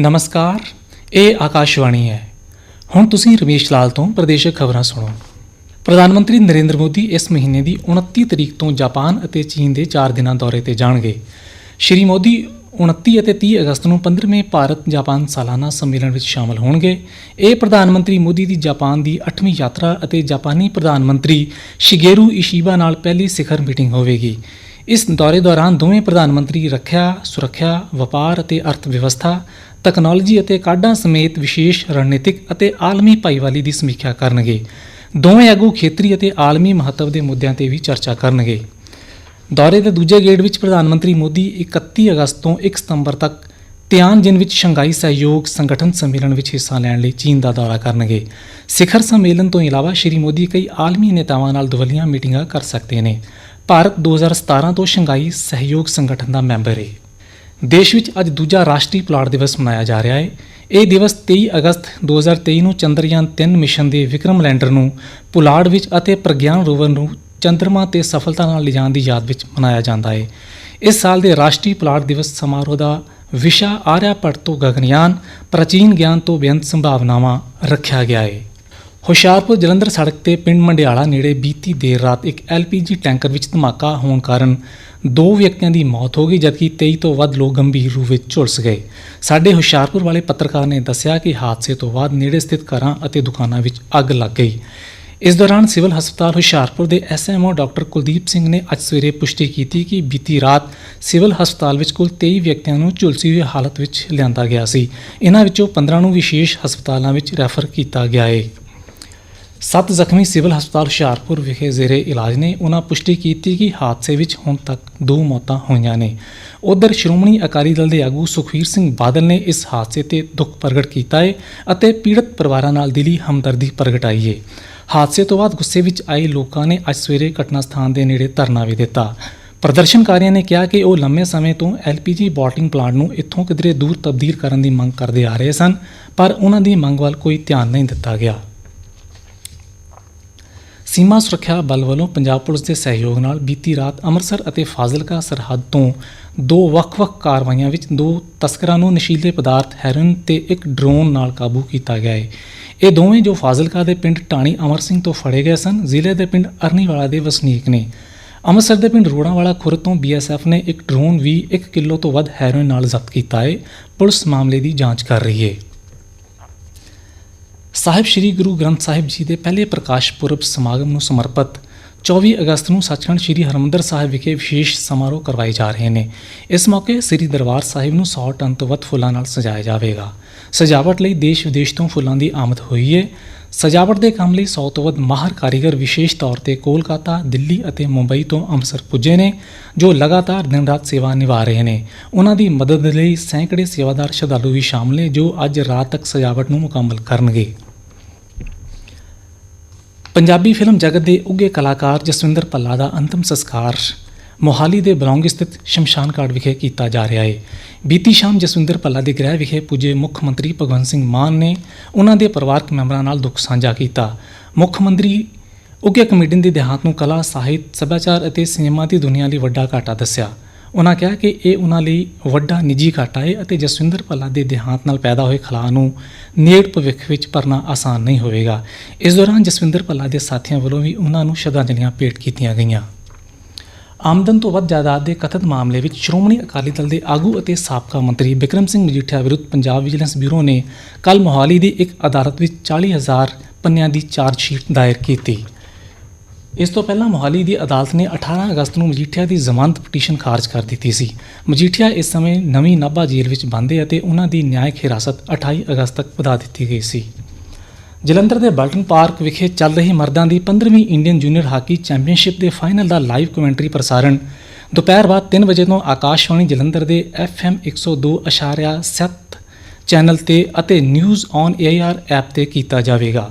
ਨਮਸਕਾਰ, ਇਹ ਆਕਾਸ਼ਵਾਣੀ ਹੈ। ਹੁਣ ਤੁਸੀਂ ਰਮੇਸ਼ ਲਾਲ ਤੋਂ ਪ੍ਰਦੇਸ਼ਕ ਖਬਰਾਂ ਸੁਣੋ। ਪ੍ਰਧਾਨ ਮੰਤਰੀ ਨਰਿੰਦਰ ਮੋਦੀ ਇਸ ਮਹੀਨੇ ਦੀ 29 ਤਰੀਕ ਤੋਂ ਜਾਪਾਨ ਅਤੇ ਚੀਨ ਦੇ 4 ਦਿਨਾਂ ਦੌਰੇ ਤੇ ਜਾਣਗੇ। ਸ਼੍ਰੀ ਮੋਦੀ 29 ਅਤੇ 30 ਅਗਸਤ ਨੂੰ 15ਵੇਂ ਭਾਰਤ ਜਾਪਾਨ ਸਾਲਾਨਾ ਸੰਮੇਲਨ ਵਿੱਚ ਸ਼ਾਮਲ ਹੋਣਗੇ। ਇਹ ਪ੍ਰਧਾਨ ਮੰਤਰੀ ਮੋਦੀ ਦੀ ਜਾਪਾਨ ਦੀ 8ਵੀਂ ਯਾਤਰਾ ਅਤੇ ਜਾਪਾਨੀ ਪ੍ਰਧਾਨ ਮੰਤਰੀ ਸ਼ਿਗੇਰੂ ਇਸ਼ੀਬਾ ਨਾਲ ਪਹਿਲੀ ਸਿਖਰ ਮੀਟਿੰਗ ਹੋਵੇਗੀ। ਇਸ ਦੌਰੇ ਦੌਰਾਨ ਦੋਵੇਂ ਪ੍ਰਧਾਨ ਮੰਤਰੀ ਰੱਖਿਆ, ਸੁਰੱਖਿਆ, ਵਪਾਰ ਅਤੇ ਅਰਥ ਵਿਵਸਥਾ ਤਕਨਾਲੋਜੀ ਅਤੇ ਕਾਢਾਂ ਸਮੇਤ ਵਿਸ਼ੇਸ਼ ਰਣਨੀਤਿਕ ਅਤੇ ਆਲਮੀ ਭਾਈਵਾਲੀ ਦੀ ਸਮੀਖਿਆ ਕਰਨਗੇ। ਦੋਵੇਂ ਆਗੂ ਖੇਤਰੀ ਅਤੇ ਆਲਮੀ ਮਹੱਤਵ ਦੇ ਮੁੱਦਿਆਂ ਤੇ ਵੀ ਚਰਚਾ ਕਰਨਗੇ। ਦੌਰੇ ਦੇ ਦੂਜੇ ਗੇੜ ਵਿੱਚ ਪ੍ਰਧਾਨ ਮੰਤਰੀ ਮੋਦੀ 31 ਅਗਸਤ ਤੋਂ 1 ਸਤੰਬਰ ਤੱਕ ਤਿਆਨਜਿਨ ਵਿੱਚ ਸ਼ੰਘਾਈ ਸਹਿਯੋਗ ਸੰਗਠਨ ਸੰਮੇਲਨ ਵਿੱਚ ਹਿੱਸਾ ਲੈਣ ਲਈ ਚੀਨ ਦਾ ਦੌਰਾ ਕਰਨਗੇ। ਸਿਖਰ ਸੰਮੇਲਨ ਤੋਂ ਇਲਾਵਾ ਸ਼੍ਰੀ ਮੋਦੀ ਕਈ ਆਲਮੀ ਨੇਤਾਵਾਂ ਨਾਲ ਦੁਵੱਲੀਆਂ ਮੀਟਿੰਗਾਂ ਕਰ ਸਕਦੇ ਨੇ। ਭਾਰਤ 2017 ਤੋਂ ਸ਼ੰਘਾਈ ਸਹਿਯੋਗ ਸੰਗਠਨ ਦਾ ਮੈਂਬਰ ਹੈ ਦੇਸ਼ ਵਿੱਚ ਅੱਜ ਦੂਜਾ ਰਾਸ਼ਟਰੀ ਪੁਲਾੜ ਦਿਵਸ ਮਨਾਇਆ ਜਾ ਰਿਹਾ ਹੈ। ਇਹ ਦਿਵਸ 23 ਅਗਸਤ 2023 ਨੂੰ ਚੰਦਰਯਾਨ 3 ਮਿਸ਼ਨ ਦੇ ਵਿਕਰਮ ਲੈਂਡਰ ਨੂੰ, ਪੁਲਾੜ ਵਿੱਚ ਅਤੇ ਪ੍ਰਗਿਆਨ ਰੋਵਰ ਨੂੰ ਚੰਦਰਮਾ ਤੇ ਸਫਲਤਾ ਨਾਲ ਲਿਜਾਣ ਦੀ ਯਾਦ ਵਿੱਚ ਮਨਾਇਆ ਜਾਂਦਾ ਹੈ। ਇਸ ਸਾਲ ਦੇ ਰਾਸ਼ਟਰੀ ਪੁਲਾੜ ਦਿਵਸ ਸਮਾਰੋਹ ਦਾ ਵਿਸ਼ਾ ਆਰਿਆ ਆਰਿਆਭੱਟ ਤੋਂ ਗਗਨਯਾਨ, ਪ੍ਰਾਚੀਨ ਗਿਆਨ ਤੋਂ ਬੇਅੰਤ ਸੰਭਾਵਨਾਵਾਂ ਰੱਖਿਆ ਗਿਆ ਹੈ। ਹੁਸ਼ਿਆਰਪੁਰ ਜਲੰਧਰ ਸੜਕ ਤੇ ਪਿੰਡ ਮੰਡਿਆਲਾ ਨੇੜੇ ਬੀਤੀ ਦੇਰ ਰਾਤ ਇੱਕ ਐਲਪੀਜੀ ਟੈਂਕਰ ਵਿੱਚ ਧਮਾਕਾ ਹੋਣ ਕਾਰਨ ਦੋ ਵਿਅਕਤੀਆਂ ਦੀ ਮੌਤ ਹੋ ਗਈ, ਜਦਕਿ 23 ਤੋਂ ਵੱਧ ਲੋਕ ਗੰਭੀਰ ਰੂਪ ਵਿੱਚ ਝੁਲਸ ਗਏ। ਸਾਡੇ ਹੁਸ਼ਿਆਰਪੁਰ ਵਾਲੇ ਪੱਤਰਕਾਰ ਨੇ ਦੱਸਿਆ ਕਿ ਹਾਦਸੇ ਤੋਂ ਬਾਅਦ ਨੇੜੇ ਸਥਿਤ ਘਰਾਂ ਅਤੇ ਦੁਕਾਨਾਂ ਵਿੱਚ ਅੱਗ ਲੱਗ ਗਈ। ਇਸ ਦੌਰਾਨ ਸਿਵਲ ਹਸਪਤਾਲ ਹੁਸ਼ਿਆਰਪੁਰ ਦੇ ਐਸਐਮਓ ਡਾਕਟਰ ਕੁਲਦੀਪ ਸਿੰਘ ਨੇ ਅੱਜ ਸਵੇਰੇ ਪੁਸ਼ਟੀ ਕੀਤੀ ਕਿ ਬੀਤੀ ਰਾਤ ਸਿਵਲ ਹਸਪਤਾਲ ਵਿੱਚ ਕੁੱਲ 23 ਵਿਅਕਤੀਆਂ ਨੂੰ ਝੁਲਸੀ ਹੋਈ ਹਾਲਤ ਵਿੱਚ ਲਿਆਂਦਾ ਗਿਆ ਸੀ। ਇਹਨਾਂ ਵਿੱਚੋਂ 15 ਨੂੰ ਵਿਸ਼ੇਸ਼ ਹਸਪਤਾਲਾਂ ਵਿੱਚ ਰੈਫਰ ਕੀਤਾ ਗਿਆ ਹੈ ਸੱਤ ਜ਼ਖਮੀ ਸਿਵਲ ਹਸਪਤਾਲ ਹੁਸ਼ਿਆਰਪੁਰ ਵਿਖੇ ਜ਼ੇਰੇ ਇਲਾਜ ਨੇ ਉਹਨਾਂ ਪੁਸ਼ਟੀ ਕੀਤੀ ਕਿ ਹਾਦਸੇ ਵਿੱਚ ਹੁਣ ਤੱਕ ਦੋ ਮੌਤਾਂ ਹੋਈਆਂ ਨੇ। ਉਧਰ ਸ਼੍ਰੋਮਣੀ ਅਕਾਲੀ ਦਲ ਦੇ ਆਗੂ ਸੁਖਵੀਰ ਸਿੰਘ ਬਾਦਲ ਨੇ ਇਸ ਹਾਦਸੇ ਤੇ ਦੁੱਖ ਪ੍ਰਗਟ ਕੀਤਾ ਹੈ ਅਤੇ ਪੀੜਤ ਪਰਿਵਾਰਾਂ ਨਾਲ ਦਿਲੀ ਹਮਦਰਦੀ ਪ੍ਰਗਟਾਈ ਹੈ ਹਾਦਸੇ ਤੋਂ ਬਾਅਦ ਗੁੱਸੇ ਵਿੱਚ ਆਏ ਲੋਕਾਂ ਨੇ ਅੱਜ ਸਵੇਰੇ ਘਟਨਾ ਸਥਾਨ ਦੇ ਨੇੜੇ ਧਰਨਾ ਵੀ ਦਿੱਤਾ। ਪ੍ਰਦਰਸ਼ਨਕਾਰੀਆਂ ਨੇ ਕਿਹਾ ਕਿ ਉਹ ਲੰਮੇ ਸਮੇਂ ਤੋਂ ਐਲਪੀਜੀ ਬੋਟਲਿੰਗ ਪਲਾਂਟ ਨੂੰ ਇੱਥੋਂ ਕਿਧਰੇ ਦੂਰ ਤਬਦੀਲ ਕਰਨ ਦੀ ਮੰਗ ਕਰਦੇ ਆ ਰਹੇ ਸਨ, ਪਰ ਉਹਨਾਂ ਦੀ ਮੰਗ ਵੱਲ ਕੋਈ ਧਿਆਨ ਨਹੀਂ ਦਿੱਤਾ ਗਿਆ। ਸੀਮਾ ਸੁਰੱਖਿਆ ਬਲ ਵੱਲੋਂ ਪੰਜਾਬ ਪੁਲਿਸ ਦੇ ਸਹਿਯੋਗ ਨਾਲ ਬੀਤੀ ਰਾਤ ਅੰਮ੍ਰਿਤਸਰ ਅਤੇ ਫਾਜ਼ਿਲਕਾ ਸਰਹੱਦ ਤੋਂ ਦੋ ਵੱਖ-ਵੱਖ ਕਾਰਵਾਈਆਂ ਵਿੱਚ ਦੋ ਤਸਕਰਾਂ ਨੂੰ ਨਸ਼ੀਲੇ ਪਦਾਰਥ, ਹੈਰੋਇਨ ਤੇ ਇੱਕ ਡਰੋਨ ਨਾਲ ਕਾਬੂ ਕੀਤਾ ਗਿਆ ਹੈ। ਇਹ ਦੋਵੇਂ ਜੋ ਫਾਜ਼ਿਲਕਾ ਦੇ ਪਿੰਡ ਟਾਣੀ ਅਮਰ ਸਿੰਘ ਤੋਂ ਫੜੇ ਗਏ ਸਨ, ਜ਼ਿਲ੍ਹੇ ਦੇ ਪਿੰਡ ਅਰਨੀਵਾਲਾ ਦੇ ਵਸਨੀਕ ਨੇ। ਅੰਮ੍ਰਿਤਸਰ ਦੇ ਪਿੰਡ ਰੋੜਾਂਵਾਲਾ ਖੁਰ ਤੋਂ ਬੀਐਸਐਫ ਨੇ ਇੱਕ ਡਰੋਨ ਵੀ 1 ਕਿਲੋ ਤੋਂ ਵੱਧ ਹੈਰੋਇਨ ਨਾਲ ਜ਼ਬਤ ਕੀਤਾ ਹੈ। ਪੁਲਿਸ ਮਾਮਲੇ ਦੀ ਜਾਂਚ ਕਰ ਰਹੀ ਹੈ। ਸਾਹਿਬ ਸ੍ਰੀ ਗੁਰੂ ਗ੍ਰੰਥ ਸਾਹਿਬ ਜੀ ਦੇ ਪਹਿਲੇ ਪ੍ਰਕਾਸ਼ ਪੁਰਬ ਸਮਾਗਮ ਨੂੰ ਸਮਰਪਿਤ 24 ਅਗਸਤ ਨੂੰ ਸੱਚਖੰਡ ਸ੍ਰੀ ਹਰਿਮੰਦਰ ਸਾਹਿਬ ਵਿਖੇ ਵਿਸ਼ੇਸ਼ ਸਮਾਰੋਹ ਕਰਵਾਏ ਜਾ ਰਹੇ ਨੇ। ਇਸ ਮੌਕੇ ਸ੍ਰੀ ਦਰਬਾਰ ਸਾਹਿਬ ਨੂੰ 100 ਟਨ ਤੋਂ ਵੱਧ ਫੁੱਲਾਂ ਨਾਲ ਸਜਾਇਆ ਜਾਵੇਗਾ। ਸਜਾਵਟ ਲਈ ਦੇਸ਼ ਵਿਦੇਸ਼ ਤੋਂ ਫੁੱਲਾਂ ਦੀ ਆਮਦ ਹੋਈ ਹੈ ਸਜਾਵਟ ਦੇ ਕੰਮ ਲਈ 100 ਤੋਂ ਵੱਧ ਮਾਹਰ ਕਾਰੀਗਰ ਵਿਸ਼ੇਸ਼ ਤੌਰ ਤੇ ਕੋਲਕਾਤਾ, ਦਿੱਲੀ ਅਤੇ ਮੁੰਬਈ ਤੋਂ ਅੰਮ੍ਰਿਤਸਰ ਪੁੱਜੇ ਨੇ, ਜੋ ਲਗਾਤਾਰ ਦਿਨ ਰਾਤ ਸੇਵਾ ਨਿਭਾ ਰਹੇ ਨੇ। ਉਹਨਾਂ ਦੀ ਮਦਦ ਲਈ ਸੈਂਕੜੇ ਸੇਵਾਦਾਰ ਸ਼ਰਧਾਲੂ ਵੀ ਸ਼ਾਮਲ ਨੇ, ਜੋ ਅੱਜ ਰਾਤ ਤੱਕ ਸਜਾਵਟ ਨੂੰ ਮੁਕੰਮਲ ਕਰਨਗੇ। ਪੰਜਾਬੀ ਫਿਲਮ ਜਗਤ ਦੇ ਉੱਘੇ ਕਲਾਕਾਰ ਜਸਵਿੰਦਰ ਭੱਲਾ ਦਾ ਅੰਤਮ ਸੰਸਕਾਰ ਮੋਹਾਲੀ ਦੇ ਬਲੌਂਗ ਸਥਿਤ ਸ਼ਮਸ਼ਾਨ ਘਾਟ ਵਿਖੇ ਕੀਤਾ ਜਾ ਰਿਹਾ ਹੈ। ਬੀਤੀ ਸ਼ਾਮ ਜਸਵਿੰਦਰ ਭੱਲਾ ਦੇ ਗ੍ਰਹਿ ਵਿਖੇ ਪੁੱਜੇ ਮੁੱਖ ਮੰਤਰੀ ਭਗਵੰਤ ਸਿੰਘ ਮਾਨ ਨੇ ਉਹਨਾਂ ਦੇ ਪਰਿਵਾਰਕ ਮੈਂਬਰਾਂ ਨਾਲ ਦੁੱਖ ਸਾਂਝਾ ਕੀਤਾ। ਮੁੱਖ ਮੰਤਰੀ ਉੱਘੇ ਕਮੇਡੀਅਨ ਦੇ ਦੇਹਾਂਤ ਨੂੰ ਕਲਾ, ਸਾਹਿਤ, ਸੱਭਿਆਚਾਰ ਅਤੇ ਸਿਨੇਮਾ ਦੀ ਦੁਨੀਆ ਲਈ ਵੱਡਾ ਘਾਟਾ ਦੱਸਿਆ। ਉਹਨਾਂ ਕਿਹਾ ਕਿ ਇਹ ਉਹਨਾਂ ਲਈ ਵੱਡਾ ਨਿੱਜੀ ਘਾਟਾ ਹੈ ਅਤੇ ਜਸਵਿੰਦਰ ਭੱਲਾ ਦੇ ਦੇਹਾਂਤ ਨਾਲ ਪੈਦਾ ਹੋਏ ਖਲਾਅ ਨੂੰ ਨੇੜ ਭਵਿੱਖ ਵਿੱਚ ਭਰਨਾ ਆਸਾਨ ਨਹੀਂ ਹੋਵੇਗਾ। ਇਸ ਦੌਰਾਨ ਜਸਵਿੰਦਰ ਭੱਲਾ ਦੇ ਸਾਥੀਆਂ ਵੱਲੋਂ ਵੀ ਉਹਨਾਂ ਨੂੰ ਸ਼ਰਧਾਂਜਲੀਆਂ ਭੇਟ ਕੀਤੀਆਂ ਗਈਆਂ। ਆਮਦਨ ਤੋਂ ਵੱਧ ਜਾਇਦਾਦ ਦੇ ਕਥਿਤ ਮਾਮਲੇ ਵਿੱਚ ਸ਼੍ਰੋਮਣੀ ਅਕਾਲੀ ਦਲ ਦੇ ਆਗੂ ਅਤੇ ਸਾਬਕਾ ਮੰਤਰੀ ਬਿਕਰਮ ਸਿੰਘ ਮਜੀਠੀਆ ਵਿਰੁੱਧ ਪੰਜਾਬ ਵਿਜੀਲੈਂਸ ਬਿਊਰੋ ਨੇ ਕੱਲ ਮੋਹਾਲੀ ਦੀ ਇੱਕ ਅਦਾਲਤ ਵਿੱਚ 40000 ਪੰਨਿਆਂ ਦੀ ਚਾਰਜ ਸ਼ੀਟ ਦਾਇਰ ਕੀਤੀ। ਇਸ ਤੋਂ ਪਹਿਲਾਂ ਮੋਹਾਲੀ ਦੀ ਅਦਾਲਤ ਨੇ 18 ਅਗਸਤ ਨੂੰ ਮਜੀਠੀਆ ਦੀ ਜ਼ਮਾਨਤ ਪਟੀਸ਼ਨ ਖਾਰਜ ਕਰ ਦਿੱਤੀ ਸੀ। ਮਜੀਠੀਆ ਇਸ ਸਮੇਂ ਨਵੀਂ ਨਾਭਾ ਜੇਲ੍ਹ ਵਿੱਚ ਬੰਦ ਹੈ ਅਤੇ ਉਹਨਾਂ ਦੀ ਨਿਆਇਕ ਹਿਰਾਸਤ 28 ਅਗਸਤ ਤੱਕ ਵਧਾ ਦਿੱਤੀ ਗਈ ਸੀ। ਜਲੰਧਰ ਦੇ ਬਲਟਨ ਪਾਰਕ ਵਿਖੇ ਚੱਲ ਰਹੀ ਮਰਦਾਂ ਦੀ 15ਵੀਂ ਇੰਡੀਅਨ ਜੂਨੀਅਰ ਹਾਕੀ ਚੈਂਪੀਅਨਸ਼ਿਪ ਦੇ ਫਾਈਨਲ ਦਾ ਲਾਈਵ ਕਮੈਂਟਰੀ ਪ੍ਰਸਾਰਣ ਦੁਪਹਿਰ ਬਾਅਦ 3 ਵਜੇ ਤੋਂ ਆਕਾਸ਼ਵਾਣੀ ਜਲੰਧਰ ਦੇ FM 102.7 ਚੈਨਲ ਤੇ ਅਤੇ ਨਿਊਜ਼ ਔਨ AIR ਐਪ ਤੇ ਕੀਤਾ ਜਾਵੇਗਾ।